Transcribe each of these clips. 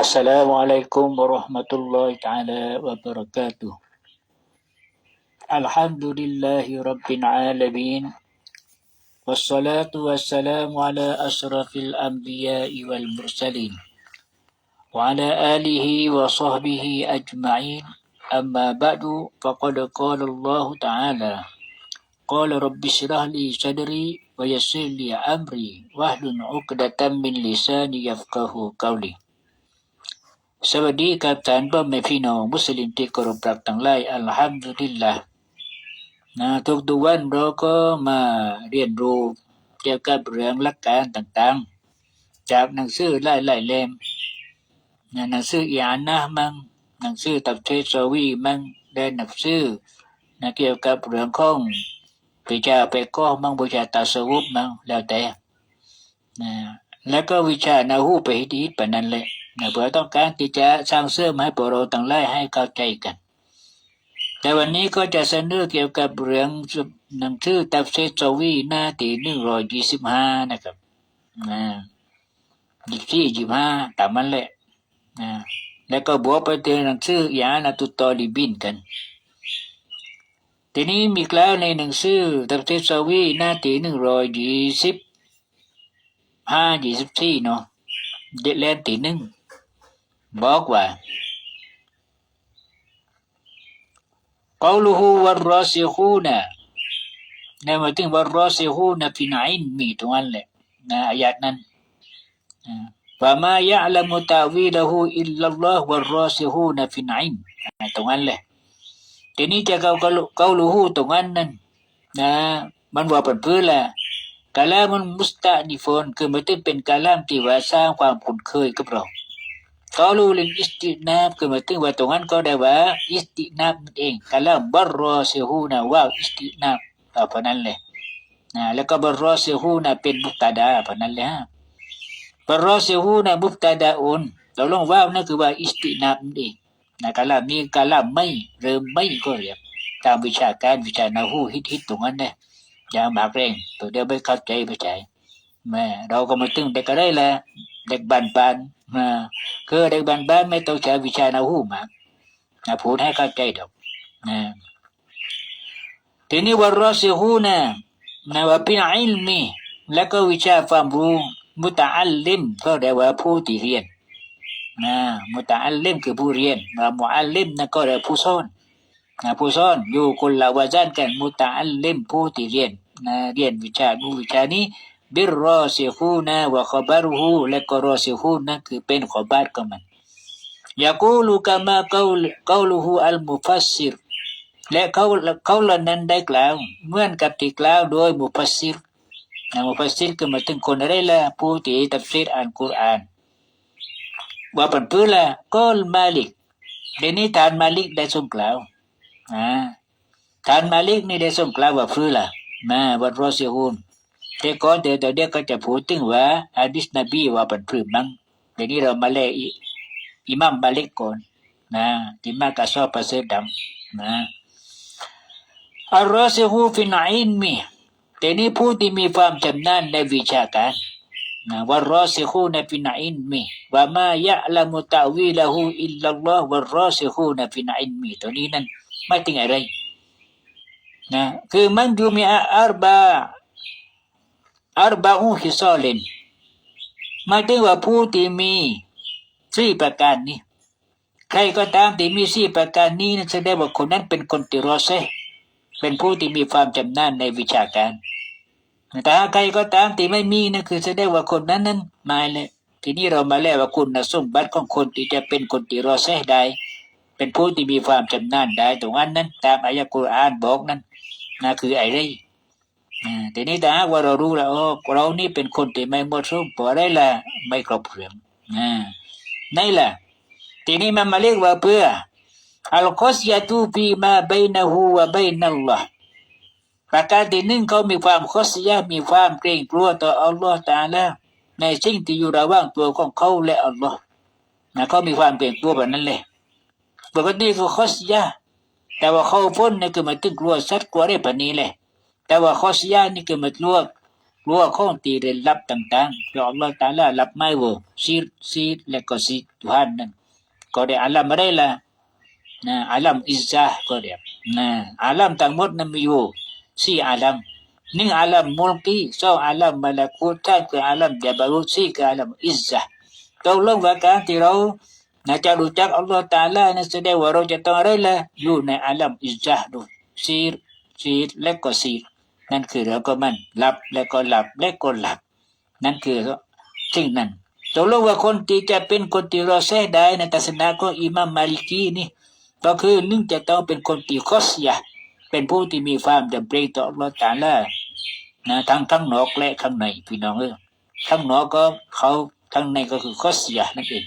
السلام عليكم ورحمة الله تعالى وبركاته الحمد لله رب العالمين والصلاة والسلام على أشرف الأنبياء والمرسلين وعلى آله وصحبه أجمعين أما بعد فقد قال الله تعالى قال رب اشرح لي صدري ويسر لي أمري واحلل عقدة من لساني يفقه قولي สวัสดีครับท่านพ่อแม่พี่น้องมุสลิมที่เคารพรักทั้งหลายอัลฮัมดุลิลละนะทุกทุกวันเราก็มาเรียนรู้เกี่ยวกับเรื่องหลักการต่างๆ จากหนังสือหลายๆเล่มนะหนังสืออีอานะมังหนังสือตับเทสวีมังและหนังสือนะเกี่ยวกับเรื่องของวิชาไปก็มังวิชาตาสวุปมังแล้วแต่นะแล้วก็วิชานาหูไปฮิตฮิตปนั้นแห ละนะเพื่อต้องการที่จะสร้างเสริมให้พวกเราต่างหลายให้เข้าใจกัน แต่วันนี้ก็จะเสนอเกี่ยวกับเรื่องหนังสือตับเซจวีหน้าที่หนึ่งร้อยยี่สิบห้านะครับนะยี่สี่ยี่ห้าตามมันแหละนะแล้วก็บวกไปเจอหนังสือยานาตุตอลิบินกันทีนี้มีกล่าวในหนังสือตับเซจวีหน้าที่หนึ่งร้อยยี่สิบห้ายี่สิบสี่เนาะเด็ดเล่นที่หนึ่ง บอกว่า قوله والراسخون ในหมายถึงว่ารอซิฮูนฟินอินมีตรงนั้นแหละนะอายะนั้นฟามา يعلم تأويله إلا الله والراسخون في العلم ตรงนั้นแหละทีนี้จะเกาเกาลูฮูตรงนั้นนั้นนะมันว่าเป็นเพื่อละกาลามันมุสตานิฟอนคือมันต้องเป็นกาลามที่ว่าสร้างความคุ้นเคยกับเรา Kalau lil istinab kematin watongan kau dah wa istinab ing kalau barrasihuna wa istinab apa nan leh นเละแล้วก็บรอเซฮูนะเป็นบุกตาดาพนั้นแหละบรอเซฮูนะบุกตาดาอุนเราลองว่าวนั่นคือว่าอิสตินาบเองนะกาลามีกาลาไม่เริ่มไม่ก็เรียบตามวิชาการวิชานาหูฮิตฮิตตรงนั้นเนี่ยอย่างหากเร่งตัวเดียวไม่เข้าใจไม่ใช่แม่เราก็มาตึงแต่ก็ได้แหละ เด็กบันปานนะคือเด็กบ้านบ้านไม่ต้องใช้วิชานาหูมากนะพูดให้เข้าใจดอกนะทีนี้ว่ารอสิหูนะนะว่าเป็นอิลมีแล้วก็วิชาความรู้มุตะอัลลิมก็เรียกว่าผู้ที่เรียนนะมุตะอัลลิมคือผู้เรียนว่ามุอัลลิมนั่นก็เรียกผู้สอนนะผู้สอนอยู่คนละวาจานกันมุตะอัลลิมผู้ที่เรียนนะเรียนวิชาดูวิชานี้ บิรรอซิฮูนะวะขบารูฮูและก็รอซิฮูนั่คือเป็นขบารของมันยากูลูกามาเกากาลูฮูอัลมุฟัสซิรและเขาเขาเหล่านั้นได้กล่าวเมื่อนกับที่กล่าวโดยมุฟัสซิรนะมุฟัสซิรคือมาถึงคนอะไรละผู้ที่ตับซีรอ่านกุรอานว่าป็นพื้นละกอลมาลิกเดนี้ทานมาลิกได้ทรงกล่าวอ่าทานมาลิกนี่ได้ทรงกล่าวว่าพื้นละแม่บัดรอซิฮูน แต่ก่อนเดี๋ยวเดี๋ยวก็จะพูดถึงว่าฮะดิษนบีว่าเป็นพื้นมั้งเดี๋ยวนี้เรามาเล่อิมัมมาเล็กก่อนนะที่มากระสอบประเสริฐดำนะอัลรอซิฮูฟินอินมีแต่นี้ผู้ที่มีความชำนาญในวิชาการนะว่าร์บา อซิฮูนฟินอินมีว่ามายะละมุตาวีละหูอิลลัลลอฮ์ว่ารอซิฮูนฟินอินมีตัวนี้นั้นไม่ถึงอะไรนะคือมันอยู่มีอาร์บา arba'u khisalin หมายถึงว่าผู้ที่มีสี่ประการนี้ ใครก็ตามที่มีสี่ประการนี้นั่นแสดงว่าคนนั้นเป็นคนติรอเซเป็นผู้ที่มีความจำนาญในวิชาการ แต่ใครก็ตามที่ไม่มีนั่นคือแสดงว่าคนนั้นนั้นมาเลยทีนี้เรามาแล้วว่าคุณสมบัติของคนที่จะเป็นคนติรอเซได้เป็นผู้ที่มีความจำนาญได้ตรงนั้นนั้นตามอายะกุรอานบอกนั้นนั่นคืออะไร ทีนี้ถ้าว่าเรารู้แล้วเรานี่เป็นคนที่ไม่หมดสุขพอได้ละไม่ครบเครื่องนี่แหละทีนี้มันมาเรียกว่าเพื่ออัลกอสยาตูปีมาเบนหูวะเบนัลลอฮ์ประการที่หนึ่งเขามีความคอสยามีความเกรงกลัวต่ออัลลอฮ์ตาและในสิ่งที่อยู่ระหว่างตัวของเขาและอัลลอฮ์นะเขามีความเกรงกลัวแบบนั้นเลยปกติคือคอสยาแต่ว่าเขาพ้นนี่คือมาถึงกลัวสัตว์กลัวได้แบบนี้เลย แต่ว่าข้อเสียนี่คือมันลวกรู้ว่าข้องตีเรียนลับต่างๆที่อัลลอฮฺตาลาลับไม่ว่าซีรซีรและก็ซี Tuhan นั้นก็ได้อาลัมอะไรล่ะนะอาลัมอิซซาก็เรียกนะอาลัมทั้งหมดนั้นมีอยู่สี่อาลัมหนึ่งอาลัมมุลกีสองอาลัมมาลาคูตสามคืออาลัมจาบารุสี่คืออาลัมอิซซาตกลงว่าการที่เรานะจะรู้จักอัลลอฮฺตาลานั้นแสดงว่าเราจะต้องอะไรล่ะอยู่ในอาลัมอิซซาดูซีรซีรและก็ซี นั่นคือเราก็มันหลับแล้วก็หลับและก็หลับ นั่นคือสิ่งนั้นตกลงว่าคนที่จะเป็นคนที่รอแท้ได้ในทัศนะของอิมามมาลิกีนี่ก็คือหนึ่งจะต้องเป็นคนที่คอสยาเป็นผู้ที่มีความจำเป็นต่ออัลลอฮฺตาลานะทั้งทั้งนอกและข้างในพี่น้องเออทั้งนอกก็เขาทั้งในก็คือคอสยานั่นเอง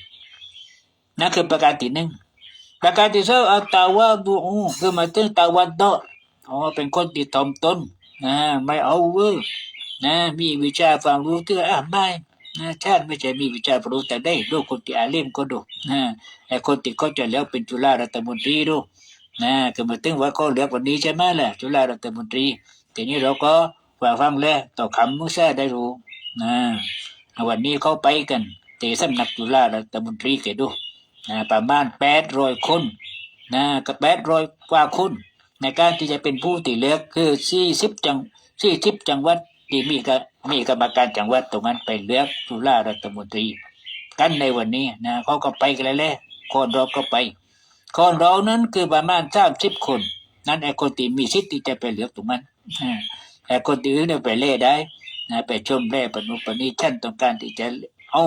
นั่นคือประการที่หนึ่งประการที่สองอัตตาวาดูคือมาถึงตาวัดดออ๋อเป็นคนที่ถ่อมตน นะไม่เอาเว้ยนะมีวิชาความรู้ที่อะไม่นะชาติไม่ใช่มีวิชาความรู้แต่ได้ดูคนที่อาเล่มก็ดูนะไอ้คนที่เขาจะแล้วเป็นจุฬารัฐมนตรีดูนะคือมาถึงว่าเขาเลือกวันนี้ใช่ไหมล่ะจุฬารัฐมนตรีทีนี้เราก็ฟังฟังแล้วต่อคำมุสาได้รู้นะวันนี้เขาไปกันเตะสำนักจุฬารัฐมนตรีแกดูนะประมาณแปดร้อยคนนะก็แปดร้อยกว่าคน ในการที่จะเป็นผู้ที่เลือกคือสี่สิบจังสี่สิบจังหวัดที่มีกมีกรรมการจังหวัดตรงนั้นไปเลือกสุรารัฐมนตรี กันในวันนี้นะเขาก็ไปกันแล้วคนเราก็ไป คนเรานั้นคือประมาณสามสิบคน นั้นไอ้คนที่มีสิทธิ์ที่จะไปเลือกตรงนั้นไอ้คนที่อื่นเนี่ยไปเล่ได้นะไปชมเล่ปนุปนิฉันต้องการที่จะเอา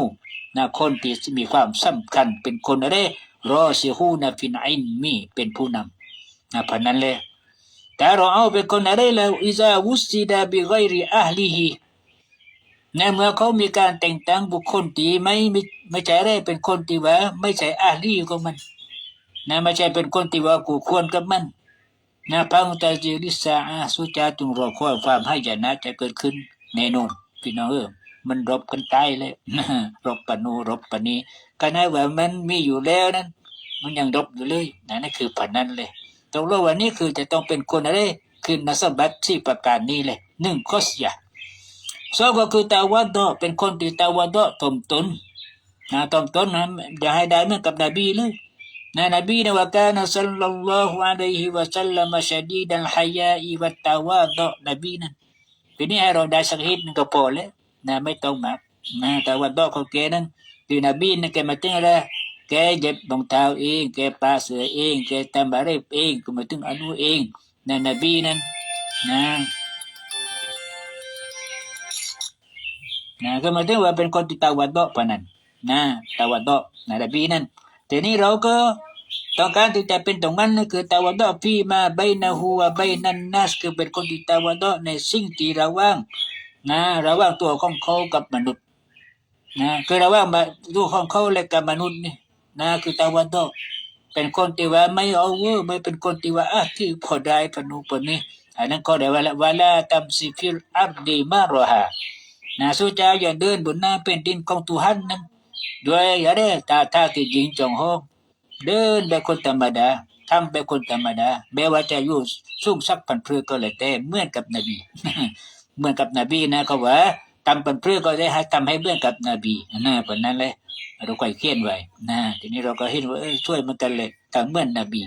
นะคนที่มีความสำคัญเป็นคนอะไรรอสิฮูนะฟินอินมีเป็นผู้นำ นะพันันเลยแต่เราเอาเป็นคนอะไรแล้วอิซาวุสิดาบิไกริอาลีฮีในเมื่อเขามีการแต่งตั้งบุคคลที่ไม่ไม่ไม่ใช่อะไรเป็นคนที่ว่า ไม่ใช่อาลีของมันนะไม่ใช่เป็นคนที่ว่ากูควรกับมันนะพระมุตาจิริสาอาสุจาตุงรอคอยความให้ยนะจะเกิดขึ้นแน่นอนพี่น้องเออมันรบกันตายเลยรบปนูรบปนีก็นะว่ามันมีอยู่แล้วนั้น มันยังรบอยู่เลยนะนั่นคือผันนั้นเลย ตกลงวันนี้คือจะต้องเป็นคนอะไรคือนัสบัตที่ประการนี้เลยหนึ่งคอสยาสองก็คือตาวัดดอเป็นคนที่ตาวัดดอตมตนนะตมตนนะอย่าให้ได้เหมือนกับนบีเลยนะนบีนะว่าการสัลลัลลอฮุอะลัยฮิวะสัลลัมชะดีดัลฮายาอีวัตตาวาดอนบีนั้นทีนี้ให้เราได้สักฮิตนึงก็พอแล้วนะไม่ต้องมากนะตาวัดดอของแกนั้นคือนบีนะแกมาถึงอะไร แกเย็บรองเท้าเอง แกปลาเสือเอง แกทำอะไรเองก็มาถึงอนุเองนั่นนบีนั้นนะนะก็มาถึงว่าเป็นคนที่ตาวัดดอกปนั้นนะตาวัดดอกนะนบีนั้นทีนี้เราก็ต้องการที่จะเป็นตรงนั้นนะคือตาวัดดอกพี่มาใบนาหัวใบนันนัสคือเป็นคนที่ตาวัดดอกในสิ่งที่ระว่างนะระว่างตัวของเขากับมนุษย์นะคือระว่างตัวของเขาและกับมนุษย์นี่ นะคือตาวันโตเป็นคนที่ว่าไม่เอาเวอร์ไม่เป็นคนที่ว่าอะที่พอได้ปนุปนี้อันนั้นก็ได้ว่าละวาลาตัมซิฟิลอับดีมารอฮานะสุจาอย่าเดินบนหน้าเป็นดินของตุหันนั้นด้วยอย่าได้ตาท่าที่ยิงจงห้องเดินแบบคนธรรมดาทำแบบคนธรรมดาแม้ว่าจะอยู่สูงสักพันเพื่อก็เลยแต่เหมือนกับนบีเหมือนกับนบีนะเขาว่า ทำเป็นเพื่อก็ได้ให้ทำให้เหมือกับนบีนะแบบนั้นเลยเราก็เขียนไว้นะทีนี้เราก็เห็นว่าช่วยมันกันเลยทำเหมือนนบี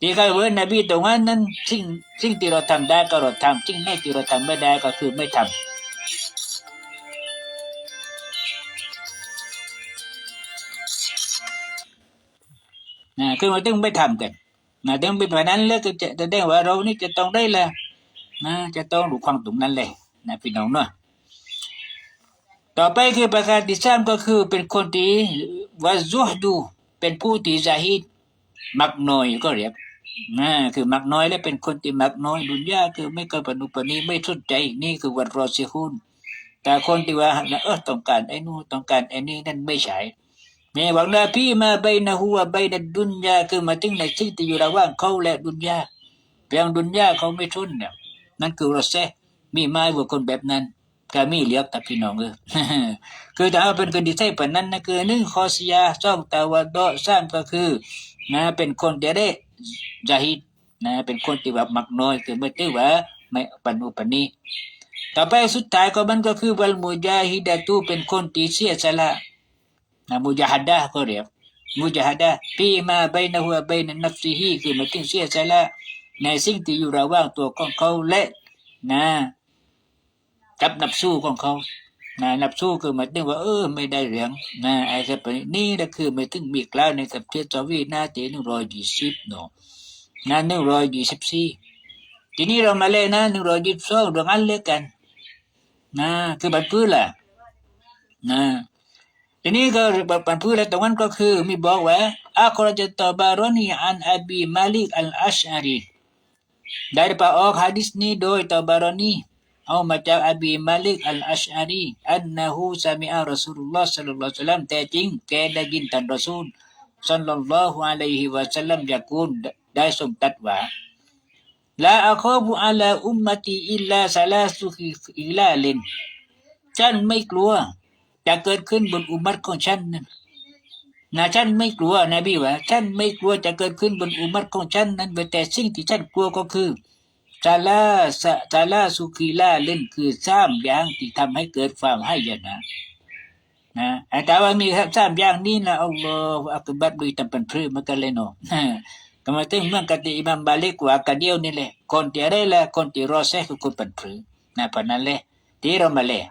ที่เขาเหมือนนบีตรงนั้นนั้นสิ่งสิ่งที่เราทำได้ก็เราทำสิ่งที่เราทำไม่ได้ก็คือไม่ทำนะคือมันต้องไม่ทำกันนะต้องเป็นแบบนั้นแล้วก็จะแสดงว่าเรานี่จะต้องได้ละนะจะต้องรู้ความตรงนั้นเลยนะพี่น้องเนาะ ต่อไปคือประการที่สามก็คือเป็นคนที่วาซุฮดูเป็นผู้ที่ซาฮิดมักน้อยก็เรียกนะคือมักน้อยและเป็นคนที่มักน้อยดุนยาคือไม่เก็ปนุปนีไม่สนใจนี่คือวันรอซิฮุนแต่คนที่ว่าเออต้องการไอ้นู่นต้องการไอ้นี่นั่นไม่ใช่แม่บอกนะพี่มาใบนะหัวใบนะดุนยาคือมาถึงในสิ่งที่อยู่ระหว่างเขาและดุนยาเพียงดุนยาเขาไม่ทุนเนี่ยนั่นคือรสเซมีไม้บุคคลแบบนั้น ก็มีเลียกแต่พี่น้องเออคือถ้าเป็นคนที่ใช่ปนนั้นนะคือหนึ่งคอสยาสองตาวาดอสามก็คือนะเป็นคนเดียได้จาฮิดนะเป็นคนที่แบบมักน้อยคือไม่ได้ว่าไม่ปันอุปนีต่อไปสุดท้ายก็มันก็คือวัลมุจาฮิดะตูเป็นคนที่เสียสละนะมุจาฮัดดะก็เรียกมุจาฮัดะปีมาใบนะหัวใบนนัฟซีฮีคือมายถึงเสียสละในสิ่งที่อยู่ระหว่างตัวของเขาและนะ กับนับสู้ของเขานะนับสู้คือหมายถึงว่าเออไม่ได้เหรียญนะไอ้สัพนี่นะคือหมายถึงมีกล่าวในสัพเทศวินาทีหนึ่งร้อยยี่สิบเนาะนะหนึ่งร้อยยี่สิบสี่ทีนี้เรามาเล่นนะหนึ่งร้อยยี่สิบสองดวงอันเล็กกันนะคือบัตรพื้นแหละนะทีนี้ก็บัตรพื้นแล้วตรงนั้นก็คือมีบอกว่าอัครจตบารนีอันอบีมาลิกอัลอัชอารีได้ไปออกฮะดิษนี้โดยตบารนี เอามาจากอบีมาลิกอัลอัชอารีอันนะฮูซามิอารัสูลุลลอฮ์สัลลัลลอฮุอะลัยฮิวะซัลลัมแต่จริงแกได้ยินท่านรอซูลสัลลัลลอฮุอะลัยฮิวะซัลลัมยากูลได้ทรงตัดว่าลาอาคอบุอาลาอุมมติอิลลาซาลาสุขิอิลาลินฉันไม่กลัวจะเกิดขึ้นบนอุมัตของฉันนั้นนะฉันไม่กลัวนะบีว่าฉันไม่กลัวจะเกิดขึ้นบนอุมัตของฉันนั้นแต่สิ่งที่ฉันกลัวก็คือ ซาลาซาซาลาสุขิลาเลินคือสามอย่างที่ทำให้เกิดความให้ยนะนะแต่ว่ามีสามอย่างนี้นะอัลลอฮฺอักบัรดุยตำเป็นพรืมันกันเลยเนาะก็มาถึงเมื่อกติอิมามบาลิกว่ากันเดียวนี่แหละคนที่อะไรละคนที่รอเซคือคนปันพรือนะปนั้นแหละที่เรามาเลย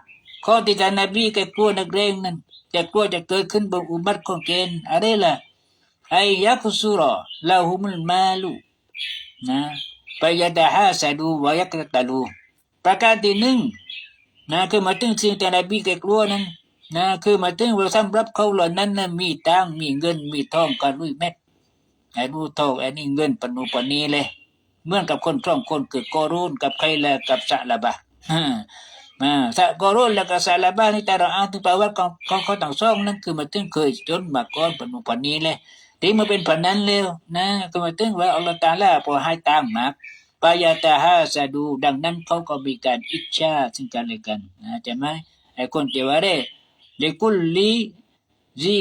ข้อที่ท่านนบีแกกลัวนักเรงนั้นจะกลัวจะเกิดขึ้นบนอุมัตของเกณฑ์อะไรละไอ้ยักษ์สุรลาหุมุลมาลูนะ ไปยาดาฮาสะดูวายักตะลูประการที่หนึ่งนะคือมาถึงสิ่งที่นบีแกกลัวนั้นนะคือมาถึงว่าสำรับเขาเหล่านั้นนะมีตังมีเงินมีทองกันลุยแม็กไอ้บูโตไอ้นี่เงินปนูปนีเลยเหมือนกับคนสองคนเกิดกอรูนกับใครละกับสะละบะฮ่ามาสะกอรูนแล้วก็สะละบะนี่แต่เราอ่านถึงประวัติของของเขาต่างซ่องนั่นคือมาถึงเคยจนมาก่อนปนูปนีเลย ที่มาเป็นผันนั้นเร็วนะก็มาถึงว่าอัลลอฮฺตาลาพอให้ตังมากปายาตาฮาสะดู ดังนั้นเขาก็มีการอิจฉาซึ่งกันและกันนะใช่ไหมไอ้คนที่ว่าเร่เลกุลลีซี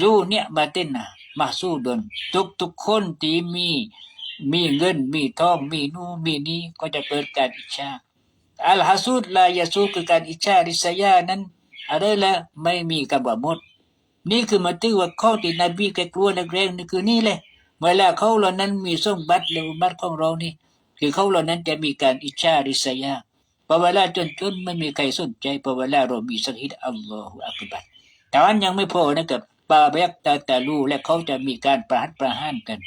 รูเนี่ยมาเต้นนะมาสู้ดนทุกทุกคนที่มีมีเงินมีทองมีนู่นมีนี้ก็จะเกิดการอิจฉาอัลฮัสูดลายาสูคือการอิจฉาริษยานั้นอะไรละไม่มีกำว่าหมด นี่คือมาตื้อว่าข้อที่นบีแกกลัวนักเรงนี่คือนี่เลยเวลาเขาเหล่านั้นมีสมบัติหรือบัติของเรานี่คือเขาเหล่านั้นจะมีการอิจฉาริษยาพอเวลาจนจนไม่มีใครสนใจพอเวลาเรามีสักฮิดอัลลอฮฺอักบัรแต่วันยังไม่พอนะครับปาเบกตาตาลูและเขาจะมีการประหัตประหารกัน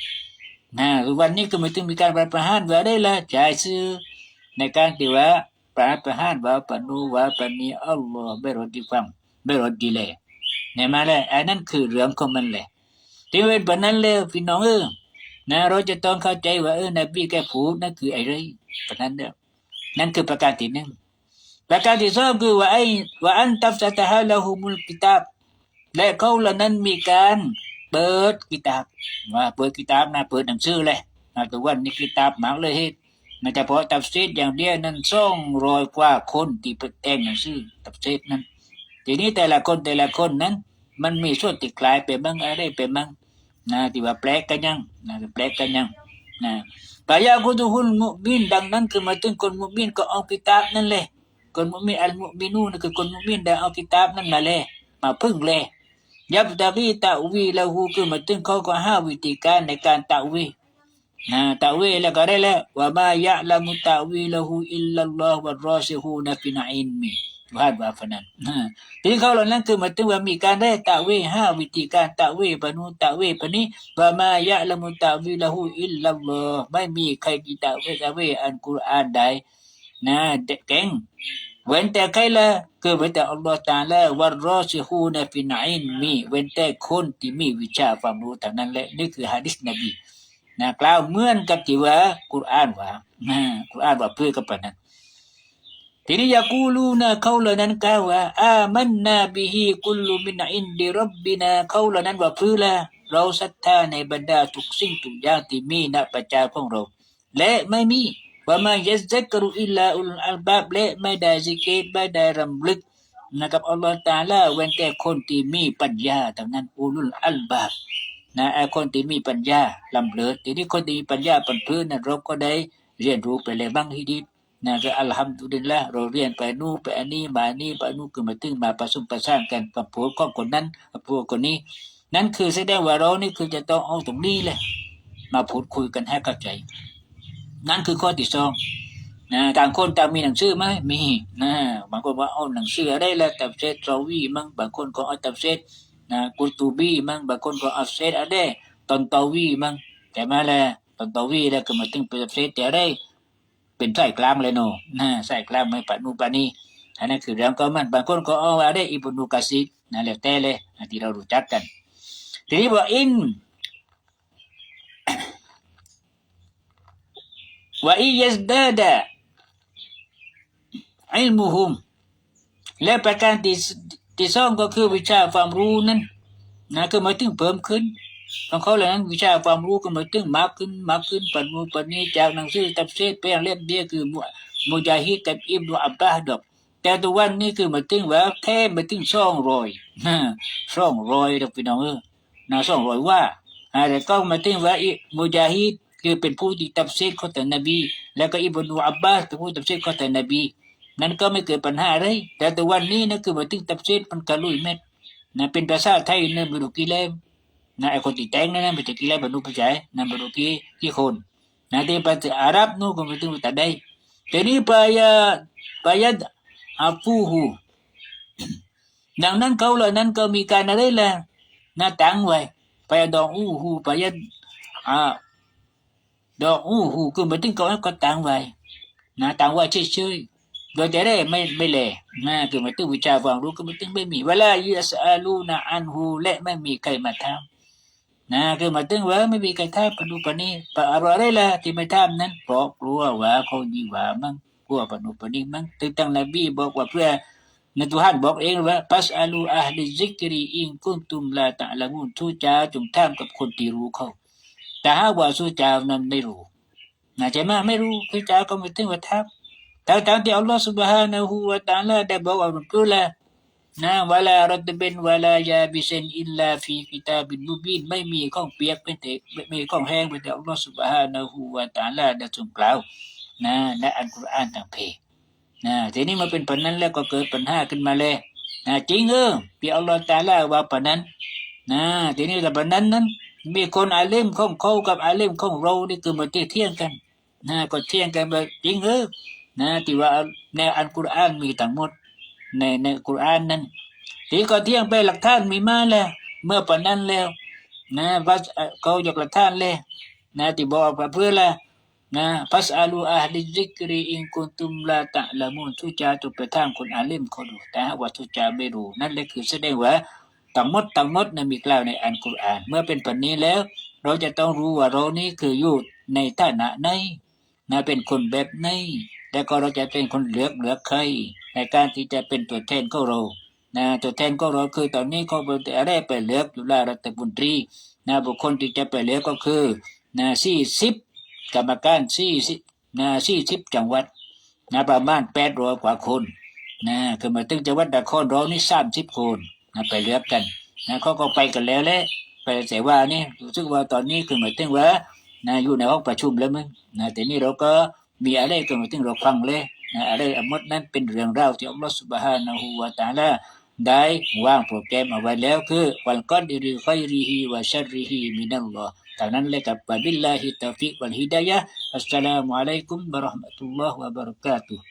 นะวันนี้ก็ไม่ต้องมีการประหัตประหารว่าได้ละจ่ายซื้อในการที่ว่าประหัตประหารว่าปนูว่าปนีอัลลอฮ์ไม่รอดีฟังไม่รอดีเลย เนี่ยมาเลยอันนั้นคือเรื่องของมันเลยที่เป็นแบบนั้นเลยพี่น้องเออนะเราจะต้องเข้าใจว่าเออนบีแกพูดนั่นคืออะไรแบบนั้นเด้อนั่นคือประการที่หนึ่งประการที่สองคือว่าไอ้ว่าอันตัฟซะตะฮะละฮุมุลกิตาบและเขาเหล่านั้นมีการเปิดกิตาบว่าเปิดกิตาบนะเปิดหนังสือเลยนะต่วันนี้กิตาบหมากเลยเฮ็ดนะเฉพาะตับเซตอย่างเดียวนั้นสองรอยกว่าคนที่เปิดแต่งหนังสือตับเซตนั้น ทีนี้แต่ละคนแต่ละคนนั้น มันมีส่วนติดคลายไปบ้างอะไรไปบ้างนะที่ว่าแปลกกันยังนะแปลกกันยังนะปายากุตุฮุลมุมินดังนั้นคือมาถึงคนมุมินก็เอากิตาบนั่นเลยคนมุมินอัลมุมินูนคือคนมุมินได้เอากิตาบนั่นมาเลยมาพึ่งเลยยับตะวีตะวีละหูคือมาถึงเขาก็ห้าวิธีการในการตะวีนะตะวีแล้วก็ได้แล้วว่ามายะละมุตะวีละหูอิลลัลลอฮฺวะรอซิฮูนฟินอินมี วาดว่าฟนั้นทีนี้เขาเหล่านั้นคือมาถึงว่ามีการได้ตะเวห้าวิธีการตะเวปนุตะเวปนี้วามายะละมุตะวีละหูอิลลัลลอไม่มีใครที่ตะเวตะเวอันกุรอานใดนะเก่งเว้นแต่ใครละคือเว้นแต่อัลลอฮฺตาลาวันรอซิฮูนฟินอินมีเว้นแต่คนที่มีวิชาความรู้เท่านั้นแหละนี่คือฮะดิษนบีนะกล่าวเหมือนกับที่ว่ากุรอานว่านะกุรอานว่าเพื่อกับปนั้น ทีนี้ยากูลูนะเขาเหล่านั้นกล่าวว่าอามันนาบิฮีกุลูมินอินดิรับบินาเขาเหล่านั้นว่าเพื่อละเราศรัทธาในบรรดาทุกสิ่งทุกอย่างที่มีณปัจจัยของเรา และไม่มีว่ามายัซกรุอิลลาอุลอัลบาบและไม่ได้สิเกตไม่ได้รำลึกนะครับอัลลอฮฺตาลาเว้นแต่คนที่มีปัญญาเท่านั้นอุลุลอัลบาบนะไอคนที่มีปัญญาลำเลิศทีนี้คนที่มีปัญญาปันพื้นนั้นเราก็ได้เรียนรู้ไปเลยบ้างทีดี นะก็อัลฮัมดุลิลละเราเรียนไปนู่นไปอันนี้มานี้ไปนู่นคือมาตึงมาประสมประสานกันกับผัวของคนนั้นกับผัวคนนี้ นั่นคือแสดงว่าเรานี่คือจะต้องเอาตรงนี้แหละมาพูดคุยกันให้เข้าใจ นั่นคือข้อที่สองนะต่างคนต่างมีหนังสือไหมมีนะบางคนว่าเอาหนังสืออะไรแล้วตับเซตราวีมั่งบางคนก็เอาตับเซตนะกุตูบีมั่งบางคนก็เอาเซตอะไรตอนตาวีมั่งแต่มาแล้วตอนตาวีแล้วก็มาถึงเป็นตับเซตแต่อะไร เป็นไสายกลางเลยโนนะไสายกลางไม่ปะนูปะนี่อันนั้นคือเรื่องก็มันบางคนก็เอาอะไรอิบุนุกาซิกนะแล้วแต่เลยนที่เรารู้จักกัน ทีนี้บอกอินว่าอิยัสดาดะอิลมุฮุมและประการที่ที่สองก็คือวิชาความรู้นั้นนะก็หมายถึงเพิ่มขึ้น ของเขาเลยนั้นวิชาความรู้ก็มายถึงมากขึ้นมากขึ้นปัจจุบันนี้จากหนังสือตับเซตไปอย่างเล่มเดียวคือมุมุจาฮิดกับอิบนุอับบาฮ์ดอกแต่ตัววันนี้คือมายถึงว่าแค่มายถึงช่องรอยนะช่องรอยดอกพี่น้องเออนะช่องรอยว่าแต่ก็มายถึงว่าอิมุจาฮิดคือเป็นผู้ที่ตับเซตของแต่นบี แล้วก็อิบนุอับบาสเป็นผู้ตับเซตของแต่นบี นั้นก็ไม่เกิดปัญหาอะไรแต่ต่วันนี้นะคือมาถึงตับเซตมันกระลุยเม็ดนะเป็นภาษาไทยนะไม่รู้กี่เล่ม นะไอคนที่แตงนะนะไม่ใช่กี่เล่มบรรลุผู้ชายนะไม่รู้กี่กี่คนนะที่ภาษาอาหรับนู่นก็ไม่ถึงแต่ได้ทีนี้ไปอะไปอะอาฟูหูดังนั้นเขาเหล่านั้นก็มีการอะไรล่ะนะตั้งไว้ไปอะดองอู้หูไปอะอ่าดอกอู้หูคือมาถึงเขาก็ตั้งไว้นะตั้งไว้เฉยๆโดยแต่ได้ไม่ไม่แลนะคือมายถึงวิชาความรู้ก็มายถึงไม่มีเวลายิสอาลูนะอันหูและไม่มีใครมาทำ นะคือมาถึงว่าไม่มีใครทาปนุปนีปะอะไรล่ะที่ไม่ทำนั้นเพราะกลัวว่าเขายีงว่ามั้งกลัวปนุปนีมั้งถึงตั้งนบีบอกว่าเพื่อนทุหันบอกเองว่าพัสอัลูอัลิซิกรีอิงกุนตุมลาตะละมุนทูจาจงทำกับคนที่รู้เขาแต่หาว่าสู้จานั้นไม่รู้นะใช่ไหมไม่รู้คือจาก็ไม่ถึงว่าทำแต่ตามที่อัลลอฮฺสุบฮานะฮูวะตาลาได้บอกว่ามันคือละ นะวลาเราจะเป็นเวลายาบิเซนอินลาฟีกิตาบินมูบินไม่มีข้องเปียกไม่เตะไม่มีข้องแห้งไม่เตะอัลลอฮฺสุบฮานะฮูวาตาลาได้ทรงกล่าวนะและอัลกุรอานต่างเพนะทีนี้มาเป็นปัญนั้นแล้วก็เกิดปัญหาขึ้นมาเลยนะจริงเออพี่อัลลอฮฺตาลาว่าปัญนั้นนะทีนี้กับปัญนั้นนั้น มีคนอาเลมข้องเข้ากับอาเลมข้องเรานี่คือมาเที่ยงกันนะก็เที่ยงกันไปจริงเออนะที่ว่าในอัลกุรอานมีต่างหมด ในในกุรอานนั้นที่ก็เที่ยงไปหลักฐานมีมาแล้ว เมื่อปานนั้นแล้ว นะว่าเขายกหลักฐานเลยนะที่บอกว่าเพื่อละนะพัสอาลูอาฮลิซิกรีอินกุนตุมลาตะละมุนทุจาตุไปทางคนอาเลมเขาดูแต่ว่าทุจาไม่รู้นั่นเลยคือแสดงว่าทั้งหมดทั้งหมดนะมีกล่าวในอัลกุรอาน เมื่อเป็นปัจนี้แล้ว เราจะต้องรู้ว่าเรานี้คืออยู่ในฐานะไหนนะเป็นคนแบบไหน แล้วก็เราจะเป็นคนเหลือเหลือใครในการที่จะเป็นตัวแทนของเรานะตัวแทนของเราคือตอนนี้เขาเป็นอะไรไปเหลือกอยู่ลารัฐมนตรีนะบุคคลที่จะไปเหลือก็คือนะสี่สิบกรรมการสี่สิบนะสี่สิบจังหวัดนะประมาณแปดร้อยกว่าคนนะคือมาถึงจังหวัดนครเรานี่สามสิบคนนะไปเหลือกันนะเขาก็ไปกันแล้วแหละไปแต่ว่านี่รู้สึกว่าตอนนี้คือหมายถึงว่านะอยู่ในห้องประชุมแล้วมึงนะแต่นี่เราก็ มีอะไรก็ไม่ถึงเราฟังเลยนะอะไรอมดนั้นเป็นเรื่องราวที่อัลลอฮฺสุบฮานะฮูวาตาลาได้วางโปรแกรมเอาไว้แล้วคือวัลกอดิริไคริฮีวาชัรริฮีมินัลลอฮฺตากนั้นเลยกับบิลลาฮิตาฟิกวัลฮิดายะอัสสลามุอะลัยกุมบะราะห์มะตุลลอฮฺวะบะเราะกาตุฮ์